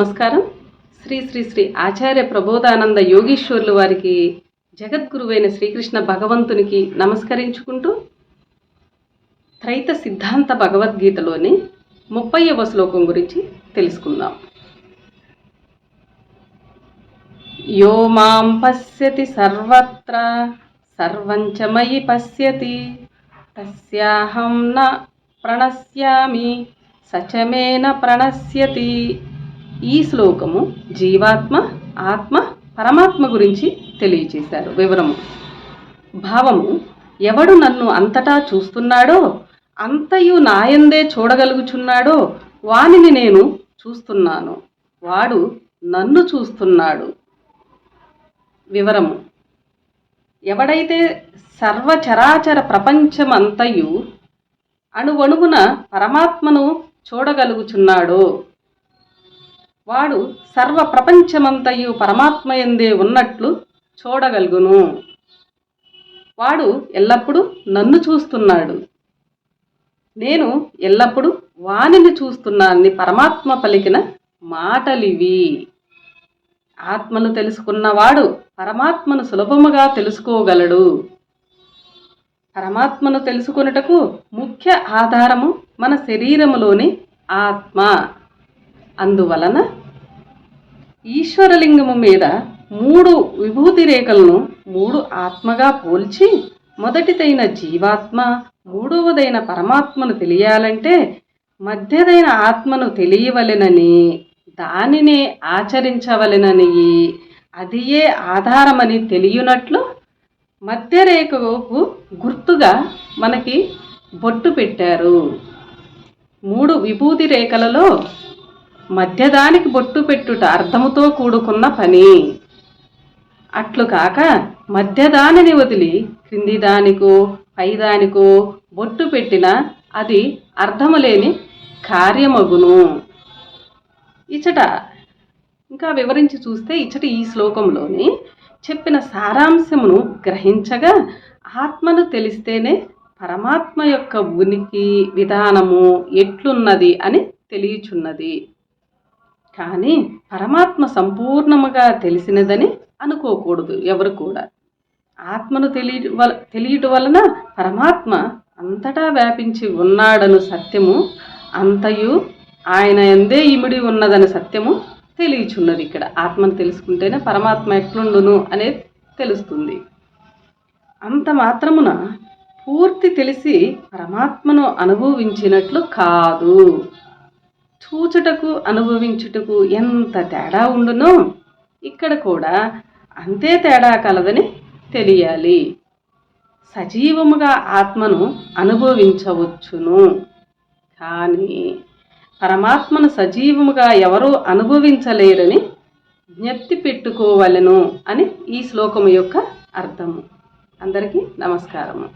నమస్కారం. శ్రీ ఆచార్య ప్రబోధానంద యోగీశ్వర్లు వారికి జగద్గురువైన శ్రీకృష్ణ భగవంతునికి నమస్కరించుకుంటూ త్రైత సిద్ధాంత భగవద్గీతలోని ముప్పైవ శ్లోకం గురించి తెలుసుకుందాం. యో మాం పశ్యతి సర్వత్ర సర్వంచమయి పశ్యతి తస్యాహం న ప్రణశ్యామి సచమేన ప్రణశ్యతి. ఈ శ్లోకము జీవాత్మ ఆత్మ పరమాత్మ గురించి తెలియచేశారు. వివరము. భావము ఎవడు నన్ను అంతటా చూస్తున్నాడో అంతయు నాయందే చూడగలుగుచున్నాడో వానిని నేను చూస్తున్నాను. వాడు నన్ను చూస్తున్నాడు. వివరము. ఎవడైతే సర్వచరాచర ప్రపంచమంతయు అణువణువున పరమాత్మను చూడగలుగుచున్నాడో వాడు సర్వ ప్రపంచమంతయు పరమాత్మయందే ఉన్నట్లు చూడగలుగును. వాడు ఎల్లప్పుడూ నన్ను చూస్తున్నాడు. నేను ఎల్లప్పుడూ వాణిని చూస్తున్నాన్ని పరమాత్మ పలికిన మాటలివి. ఆత్మను తెలుసుకున్నవాడు పరమాత్మను సులభముగా తెలుసుకోగలడు. పరమాత్మను తెలుసుకొనుటకు ముఖ్య ఆధారము మన శరీరములోని ఆత్మ. అందువలన ఈశ్వరలింగము మీద మూడు విభూతి రేఖలను మూడు ఆత్మగా పోల్చి మొదటిదైన జీవాత్మ మూడవదైన పరమాత్మను తెలియాలంటే మధ్యదైన ఆత్మను తెలియవలెనని దానినే ఆచరించవలెనని అదియే ఆధారమని తెలియనట్లు మధ్యరేఖకు గుర్తుగా మనకి బొట్టు పెట్టారు. మూడు విభూతి రేఖలలో మధ్యదానికి బొట్టు పెట్టుట అర్థముతో కూడుకున్న పని. అట్లు కాక మధ్యదానిని వదిలి క్రింది దానికో పైదానికో బొట్టు పెట్టిన అది అర్థము లేని కార్యమగును. ఇచట ఇంకా వివరించి చూస్తే ఇచ్చట ఈ శ్లోకంలోని చెప్పిన సారాంశమును గ్రహించగా ఆత్మను తెలిస్తేనే పరమాత్మ యొక్క ఉనికి విధానము ఎట్లున్నది అని తెలియచున్నది. కానీ పరమాత్మ సంపూర్ణముగా తెలిసినదని అనుకోకూడదు ఎవరు కూడా. ఆత్మను తెలియ వల వలన పరమాత్మ అంతటా వ్యాపించి ఉన్నాడను సత్యము అంతయు ఆయన ఎందే ఇమిడి ఉన్నదని సత్యము తెలియచున్నది ఇక్కడ. ఆత్మను తెలుసుకుంటేనే పరమాత్మ ఎట్లుండును అనేది తెలుస్తుంది. అంత మాత్రమున పూర్తి తెలిసి పరమాత్మను అనుభవించినట్లు కాదు. చూచుటకు అనుభవించుటకు ఎంత తేడా ఉండునో ఇక్కడ కూడా అంతే తేడా కలదని తెలియాలి. సజీవముగా ఆత్మను అనుభవించవచ్చును. కానీ పరమాత్మను సజీవముగా ఎవరూ అనుభవించలేరని జ్ఞప్తి పెట్టుకోవలను అని ఈ శ్లోకము యొక్క అర్థము. అందరికీ నమస్కారము.